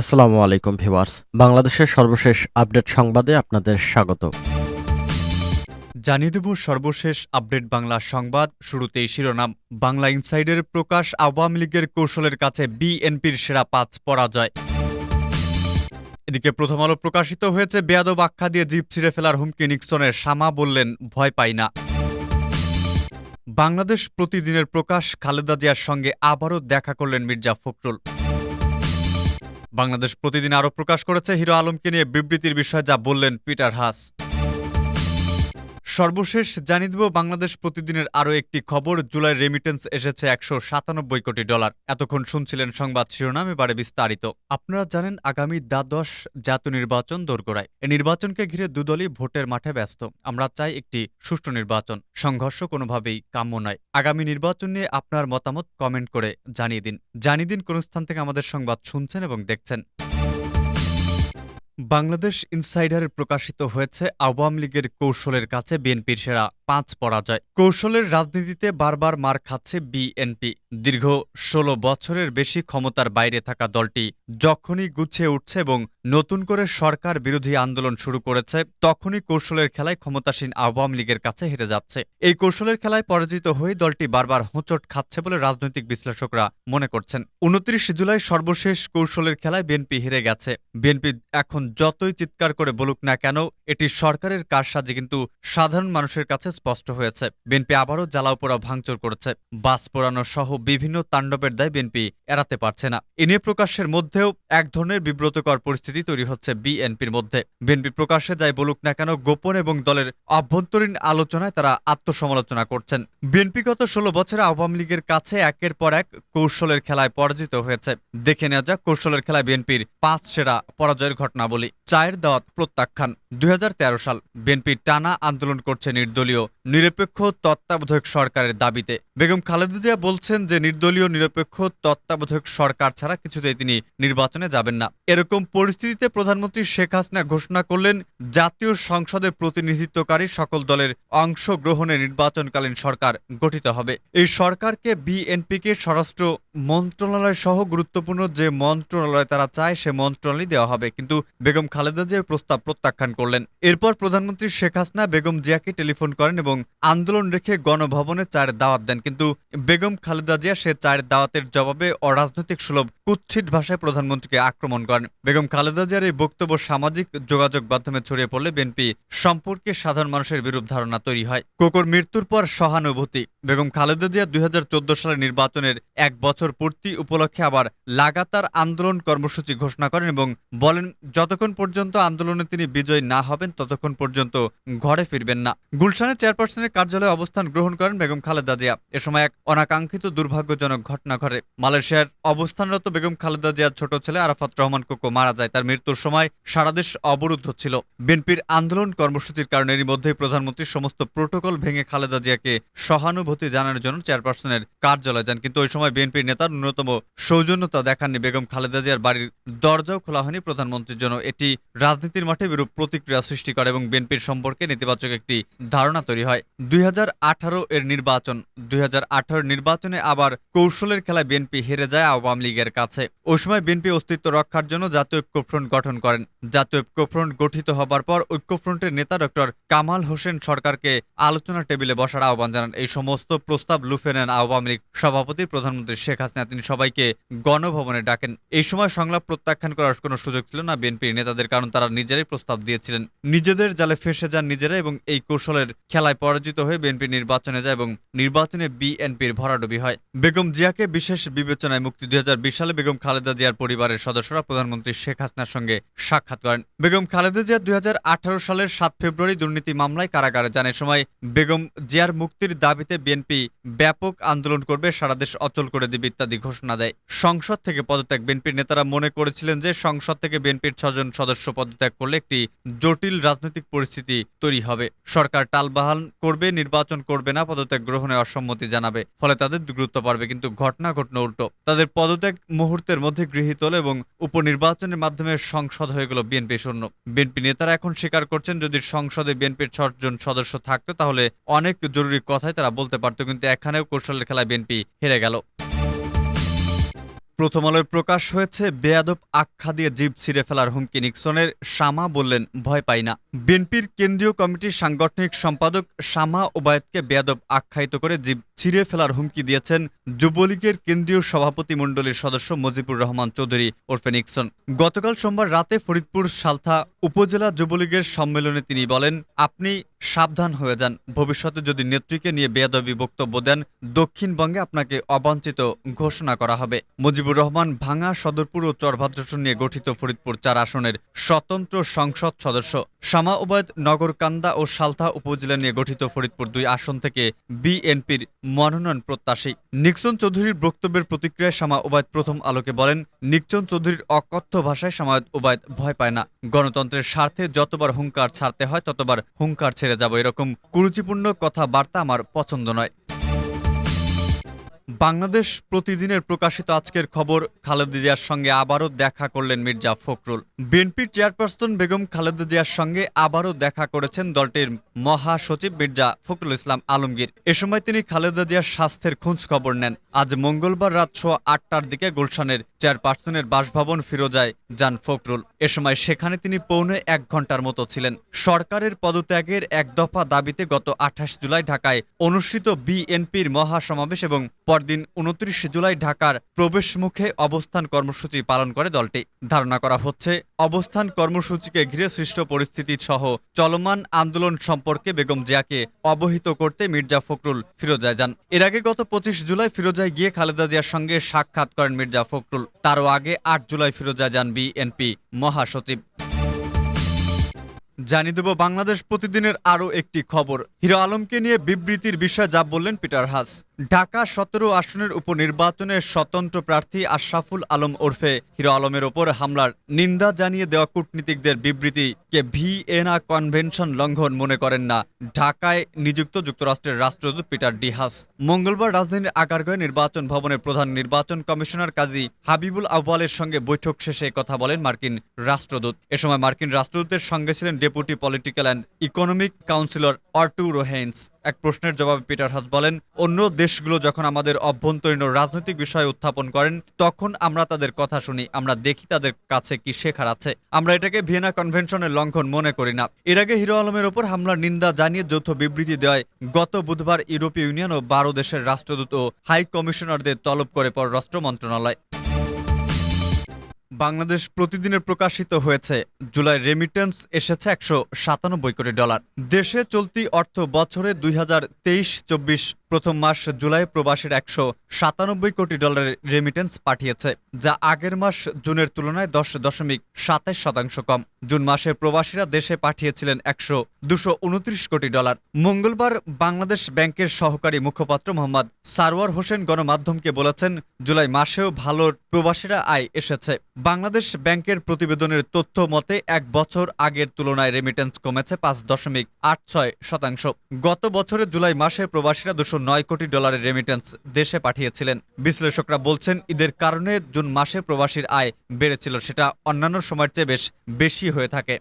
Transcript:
আসসালামু আলাইকুম ভিউয়ার্স। বাংলাদেশের সর্বশেষ আপডেট সংবাদে আপনাদের স্বাগত। জানিয়ে দেব সর্বশেষ আপডেট বাংলা সংবাদ। শুরুতেই শিরোনাম, বাংলা ইনসাইডের প্রকাশ আওয়ামী লীগের কৌশলের কাছে বিএনপির সেরা পাঁচ পরাজয়। এদিকে প্রথম আলো প্রকাশিত হয়েছে, বেয়াদব আখ্যা দিয়ে জিপ ছিঁড়ে ফেলার হুমকি নিক্সনের, শামা বললেন ভয় পাই না। বাংলাদেশ প্রতিদিনের প্রকাশ, খালেদা জিয়ার সঙ্গে আবারও দেখা করলেন মির্জা ফখরুল। বাংলাদেশ প্রতিদিন আরও প্রকাশ করেছে হিরো আলমকে নিয়ে বিবৃতির বিষয়ে যা বললেন পিটার হাস। সর্বশেষ জানিয়ে দেব, বাংলাদেশ প্রতিদিনের আরও একটি খবর। জুলাই রেমিটেন্স এসেছে একশো সাতানব্বই কোটি ডলার। এতক্ষণ শুনছিলেন সংবাদ শিরোনাম, এবারে বিস্তারিত। আপনারা জানেন, আগামী দ্বাদশ জাতীয় নির্বাচন দোরগোড়ায়। এই নির্বাচনকে ঘিরে দুদলই ভোটের মাঠে ব্যস্ত। আমরা চাই একটি সুষ্ঠু নির্বাচন। সংঘর্ষ কোনোভাবেই কাম্য নয়। আগামী নির্বাচন নিয়ে আপনার মতামত কমেন্ট করে জানিয়ে দিন। জানিয়ে দিন কোন স্থান থেকে আমাদের সংবাদ শুনছেন এবং দেখছেন। বাংলাদেশ ইনসাইডারে প্রকাশিত হয়েছে আওয়ামী লীগের কৌশলের কাছে বিএনপির সেরা পাঁচ পরাজয়। কৌশলের রাজনীতিতে বারবার মার খাচ্ছে বিএনপি। দীর্ঘ ষোলো বছরের বেশি ক্ষমতার বাইরে থাকা দলটি যখনই গুছিয়ে উঠছে এবং নতুন করে সরকার বিরোধী আন্দোলন শুরু করেছে, তখনই কৌশলের খেলায় ক্ষমতাসীন আওয়ামী লীগের কাছে হেরে যাচ্ছে। এই কৌশলের খেলায় পরাজিত হয়ে দলটি বারবার হোঁচট খাচ্ছে বলে রাজনৈতিক বিশ্লেষকরা মনে করছেন। উনত্রিশ জুলাই সর্বশেষ কৌশলের খেলায় বিএনপি হেরে গেছে। বিএনপি এখন যতই চিৎকার করে বলুক না কেন, এটি সরকারের কারসাজি, কিন্তু সাধারণ মানুষের কাছে স্পষ্ট হয়েছে। বিএনপি আবারও জ্বালাও পোড়া ভাঙচুর করেছে। বাস পোড়ানো সহ বিভিন্ন তাণ্ডবের দায় বিএনপি এড়াতে পারছে না। এ নিয়ে প্রকাশের মধ্যেও এক ধরনের বিব্রতকর পরিস্থিতি তৈরি হচ্ছে বিএনপির মধ্যে। বিএনপি প্রকাশ্যে যাই বলুক না কেন, গোপন এবং দলের অভ্যন্তরীণ আলোচনায় তারা আত্মসমালোচনা করছেন। বিএনপি গত ষোলো বছরে আওয়ামী লীগের কাছে একের পর এক কৌশলের খেলায় পরাজিত হয়েছে। দেখে নেওয়া যাক কৌশলের খেলায় বিএনপির পাঁচ সেরা পরাজয়ের ঘটনাবলী। চায়ের দাওয়াত প্রত্যাখ্যান। দুই হাজার তেরো সাল বিএনপি টানা আন্দোলন করছে নির্দলীয় নিরপেক্ষ তত্ত্বাবধায়ক সরকারের দাবিতে। বেগম খালেদা জিয়া বলছেন যে, নির্দলীয় নিরপেক্ষ তত্ত্বাবধায়ক সরকার ছাড়া কিছুতেই তিনি নির্বাচনে যাবেন না। এরকম পরিস্থিতিতে প্রধানমন্ত্রী শেখ হাসিনা ঘোষণা করলেন, জাতীয় সংসদে প্রতিনিধিত্বকারী সকল দলের অংশগ্রহণে নির্বাচনকালীন সরকার গঠিত হবে। এই সরকারকে বিএনপিকে স্বরাষ্ট্র মন্ত্রণালয় সহ গুরুত্বপূর্ণ যে মন্ত্রণালয় তারা চায়, সে মন্ত্রণালয় দেওয়া হবে। কিন্তু বেগম খালেদা জিয়া প্রস্তাব প্রত্যাখ্যান করলেন। এরপর প্রধানমন্ত্রী শেখ হাসিনা বেগম জিয়াকে টেলিফোন করেন এবং আন্দোলন রেখে গণভবনে চায়ের দাওয়াত দেন। কিন্তু বেগম খালেদা জিয়া সে চায়ের দাওয়াতের জবাবে অরাজনৈতিক সুলভ কুৎসিত ভাষায় প্রধানমন্ত্রীকে আক্রমণ করেন। বেগম খালেদা জিয়ার এই বক্তব্য সামাজিক যোগাযোগ মাধ্যমে ছড়িয়ে পড়লে বিএনপি সম্পর্কে সাধারণ মানুষের বিরূপ ধারণা তৈরি হয়। কোকর মৃত্যুর পর সহানুভূতি। বেগম খালেদা জিয়া দুই হাজার চোদ্দ সালের নির্বাচনের এক বছর পূর্তি উপলক্ষে আবার লাগাতার আন্দোলন কর্মসূচি ঘোষণা করেন এবং বলেন, যতক্ষণ পর্যন্ত আন্দোলনে তিনি বিজয় না হবেন, ততক্ষণ পর্যন্ত ঘরে ফিরবেন না। গুলশানে চেয়ারপারসনের কার্যালয়ে অবস্থান গ্রহণ করেন বেগম খালেদা জিয়া। এ সময় এক অনাকাঙ্ক্ষিত দুর্ভাগ্যজনক ঘটনা ঘটে। মালয়েশিয়ার অবস্থানরত বেগম খালেদা জিয়ার ছোট ছেলে আরাফাত রহমান কোকো মারা যায়। তার মৃত্যুর সময় সারা দেশ অবরুদ্ধ ছিল। বিএনপির আন্দোলন কর্মসূচির কারণে এরই মধ্যেই প্রধানমন্ত্রী সমস্ত প্রোটোকল ভেঙে খালেদা জিয়াকে সহানুভূতি জানানোর জন্য চেয়ারপারসনের কার্যালয়ে যান। কিন্তু ওই সময় বিএনপির নেতার ন্যূনতম সৌজন্যতা দেখাননি বেগম খালেদা জিয়ার বাড়ির দরজাও খোলা হয়নি প্রধানমন্ত্রীর জন্য। এটি রাজনীতির মাঠে বিরূপ প্রতিক্রিয়া সৃষ্টি করে এবং বিএনপির সম্পর্কে নেতিবাচক একটি ধারণা তৈরি হয়। দুই হাজার আঠারো এর নির্বাচন। দুই হাজার আঠারো নির্বাচনে আবার কৌশলের খেলায় বিএনপি হেরে যায় আওয়ামী লীগের কাছে। ওই সময় বিএনপি অস্তিত্ব রক্ষার জন্য জাতীয় ঐক্যফ্রন্ট গঠন করেন। জাতীয় ঐক্যফ্রন্ট গঠিত হবার পর ঐক্যফ্রন্টের নেতা ডক্টর কামাল হোসেন সরকারকে আলোচনা টেবিলে বসার আহ্বান জানান। এই সমস্ত প্রস্তাব লুফে নেন আওয়ামী লীগ সভাপতি প্রধানমন্ত্রী শেখ হাসিনা। তিনি সবাইকে গণভবনে ডাকেন। এই সময় সংলাপ প্রত্যাখ্যান করার কোনো সুযোগ ছিল না বিএনপির নেতাদের, কারণ তারা নিজেরাই প্রস্তাব দিয়েছিলেন। নিজেদের জালে ফেসে যান নিজেরা এবং এই কৌশলের খেলায় পরাজিত হয়ে বিএনপি নির্বাচনে যায় এবং নির্বাচনে বিএনপির ভরাডুবি হয়। বেগম জিয়াকে বিশেষ বিবেচনায় মুক্তি দুই সালে বেগম খালেদা জিয়ার পরিবারের সদস্যরা প্রধানমন্ত্রী শেখ হাসিনার সঙ্গে সাক্ষাৎ করেন। বেগম খালেদা জিয়া দুই সালের সাত ফেব্রুয়ারি দুর্নীতি মামলায় কারাগারে যান। এ সময় বেগম জিয়ার মুক্তির দাবিতে বিএনপি ব্যাপক আন্দোলন করবে, সারা দেশ অচল করে দেবে ইত্যাদি ঘোষণা দেয়। সংসদ থেকে পদত্যাগ, বিএনপির নেতারা মনে করেছিলেন যে সংসদ থেকে বিএনপির ছজন সদস্য পদত্যাগ করলে একটি জটিল রাজনৈতিক পরিস্থিতি তৈরি হবে। সরকার টালবাহাল করবে, নির্বাচন করবে না, পদত্যাগ গ্রহণে অসম্মতি জানাবে। ফলে তাদের গুরুত্ব পারবে কিন্তু ঘটনা ঘটনা উল্টো। তাদের পদত্যাগ মুহূর্তের মধ্যে গৃহীত হল এবং উপনির্বাচনের মাধ্যমে সংসদ হয়ে গেল বিএনপি শূন্য। বিএনপি নেতারা এখন স্বীকার করছেন, যদি সংসদে বিএনপির জন সদস্য থাকতো, তাহলে অনেক জরুরি কথাই তারা বলতে পারতো, কিন্তু এখানেও কৌশলের খেলায় বিএনপি হেরে গেল। প্রথম আলোয় প্রকাশ হয়েছে, বেয়াদব আখ্যা দিয়ে জিভ ছিঁড়ে ফেলার হুমকি। নিক্সনের শামা বললেন, ভয় পাই না। বিএনপির কেন্দ্রীয় কমিটির সাংগঠনিক সম্পাদক শামা ওবায়দকে বেয়াদব আখ্যায়িত করে জিভ ছিঁড়ে ফেলার হুমকি দিয়েছেন যুবলীগের কেন্দ্রীয় সভাপতি মণ্ডলীর সদস্য মজিবুর রহমান চৌধুরী ওরফে নিক্সন। গতকাল সোমবার রাতে ফরিদপুর সালথা উপজেলা যুবলীগের সম্মেলনে তিনি বলেন, আপনি সাবধান হয়ে যান। ভবিষ্যতে যদি নেত্রীকে নিয়ে বেয়াদবি বক্তব্য দেন, দক্ষিণবঙ্গে আপনাকে অবাঞ্ছিত ঘোষণা করা হবে। মুজিবুর রহমান ভাঙা সদরপুর ও চরভাদ্রসন নিয়ে গঠিত ফরিদপুর চার আসনের স্বতন্ত্র সংসদ সদস্য। শামা ওবায়দ নগরকান্দা ও সালথা উপজেলা নিয়ে গঠিত ফরিদপুর দুই আসন থেকে বিএনপির মনোনয়ন প্রত্যাশী। নিক্সন চৌধুরীর বক্তব্যের প্রতিক্রিয়ায় শামা ওবায়দ প্রথম আলোকে বলেন, নিক্সন চৌধুরীর অকথ্য ভাষায় শামায়দ ওবায়দ ভয় পায় না। গণতন্ত্রের স্বার্থে যতবার হুঙ্কার ছাড়তে হয়, ততবার হুঙ্কার ছেড়ে যাব এরকম কুরুচিপূর্ণ কথাবার্তা আমার পছন্দ নয়। বাংলাদেশ প্রতিদিনের প্রকাশিত আজকের খবর, খালেদা জিয়ার সঙ্গে আবারও দেখা করলেন মির্জা ফখরুল। বিএনপির চেয়ারপারসন বেগম খালেদা জিয়ার সঙ্গে আবারও দেখা করেছেন দলটির মহাসচিব মির্জা ফখরুল ইসলাম আলমগীর। এ সময় তিনি খালেদা জিয়ার স্বাস্থ্যের খোঁজ খবর নেন। আজ মঙ্গলবার রাত সোয়া আটটার দিকে গুলশানের চেয়ারপারসনের বাসভবন ফিরোজায় যান ফখরুল। এ সময় সেখানে তিনি পৌনে এক ঘণ্টার মতো ছিলেন। সরকারের পদত্যাগের এক দফা দাবিতে গত আঠাশ জুলাই ঢাকায় অনুষ্ঠিত বিএনপির মহাসমাবেশ এবং পরদিন উনত্রিশ জুলাই ঢাকার প্রবেশ মুখে অবস্থান কর্মসূচি পালন করে দলটি। ধারণা করা হচ্ছে, অবস্থান কর্মসূচিকে ঘিরে সৃষ্ট পরিস্থিতি সহ চলমান আন্দোলন সম্পর্কে বেগম জিয়াকে অবহিত করতে মির্জা ফখরুল ফিরোজায় যান। এর আগে গত পঁচিশ জুলাই ফিরোজায় গিয়ে খালেদা জিয়ার সঙ্গে সাক্ষাৎ করেন মির্জা ফখরুল। তারও আগে আট জুলাই ফিরোজায় যান বিএনপি মহাসচিব। জানিয়ে দেব, বাংলাদেশ প্রতিদিনের আরও একটি খবর। হিরো আলমকে নিয়ে বিবৃতির বিষয়ে, যা বললেন পিটার হাস। ঢাকা সতেরো আসনের উপনির্বাচনে স্বতন্ত্র প্রার্থী আশরাফুল আলম ওরফে হিরো আলমের ওপর হামলার নিন্দা জানিয়ে দেওয়া কূটনীতিকদের বিবৃতিকে ভিএনা কনভেনশন লঙ্ঘন মনে করেন না। ঢাকায় নিযুক্ত যুক্তরাষ্ট্রের রাষ্ট্রদূত পিটার ডি হাস। মঙ্গলবার রাজধানীর আগারগাঁয়ে নির্বাচন ভবনের প্রধান নির্বাচন কমিশনার কাজী হাবিবুল আউয়ালের সঙ্গে বৈঠক শেষে কথা বলেন মার্কিন রাষ্ট্রদূত। এ সময় মার্কিন রাষ্ট্রদূতের সঙ্গে ছিলেন deputy political and economic counsellor Arturo Haynes এক প্রশ্নের জবাবে পিটার হাস বলেন, অন্য দেশগুলো যখন আমাদের অভ্যন্তরীণ রাজনৈতিক বিষয় উত্থাপন করেন, তখন আমরা তাদের কথা শুনি, আমরা দেখি তাদের কাছে কি শেখার আছে। আমরা এটাকে ভিয়েনা কনভেনশনের লঙ্ঘন মনে করি না। এর আগে হিরো আলমের ওপর হামলার নিন্দা জানিয়ে যৌথ বিবৃতি দেয়, গত বুধবার ইউরোপীয় ইউনিয়ন ও বারো দেশের রাষ্ট্রদূত ও হাই কমিশনারদের তলব করে পর রাষ্ট্র মন্ত্রণালয়। বাংলাদেশ প্রতিদিনের প্রকাশিত হয়েছে। জুলাই রেমিটেন্স এসেছে একশো সাতানব্বই কোটি ডলার। দেশে চলতি অর্থ বছরে দুই হাজার তেইশ চব্বিশ প্রথম মাস জুলাই প্রবাসীর একশো সাতানব্বই কোটি ডলারের রেমিটেন্স পাঠিয়েছে, যা আগের মাস জুনের তুলনায় দশ দশমিক সাতাশ শতাংশ কম। জুন মাসে প্রবাসীরা দেশে পাঠিয়েছিলেন একশো দুশো উনত্রিশ কোটি ডলার। মঙ্গলবার বাংলাদেশ ব্যাংকের সহকারী মুখপাত্র মোহাম্মদ সারওয়ার হোসেন গণমাধ্যমকে বলেছেন, জুলাই মাসেও ভালো প্রবাসীরা আয় এসেছে। বাংলাদেশ ব্যাংকের প্রতিবেদনের তথ্য মতে, এক বছর আগের তুলনায় রেমিটেন্স কমেছে পাঁচ দশমিক আট ছয় শতাংশ। গত বছরের জুলাই মাসে প্রবাসীরা দুশো নয় কোটি ডলারের রেমিটেন্স দেশে পাঠিয়েছিলেন। বিশ্লেষকরা বলছেন, ঈদের কারণে জুন মাসে প্রবাসীর আয় বেড়েছিল, সেটা অন্যান্য সময়ের চেয়ে বেশ বেশি হয়ে থাকে।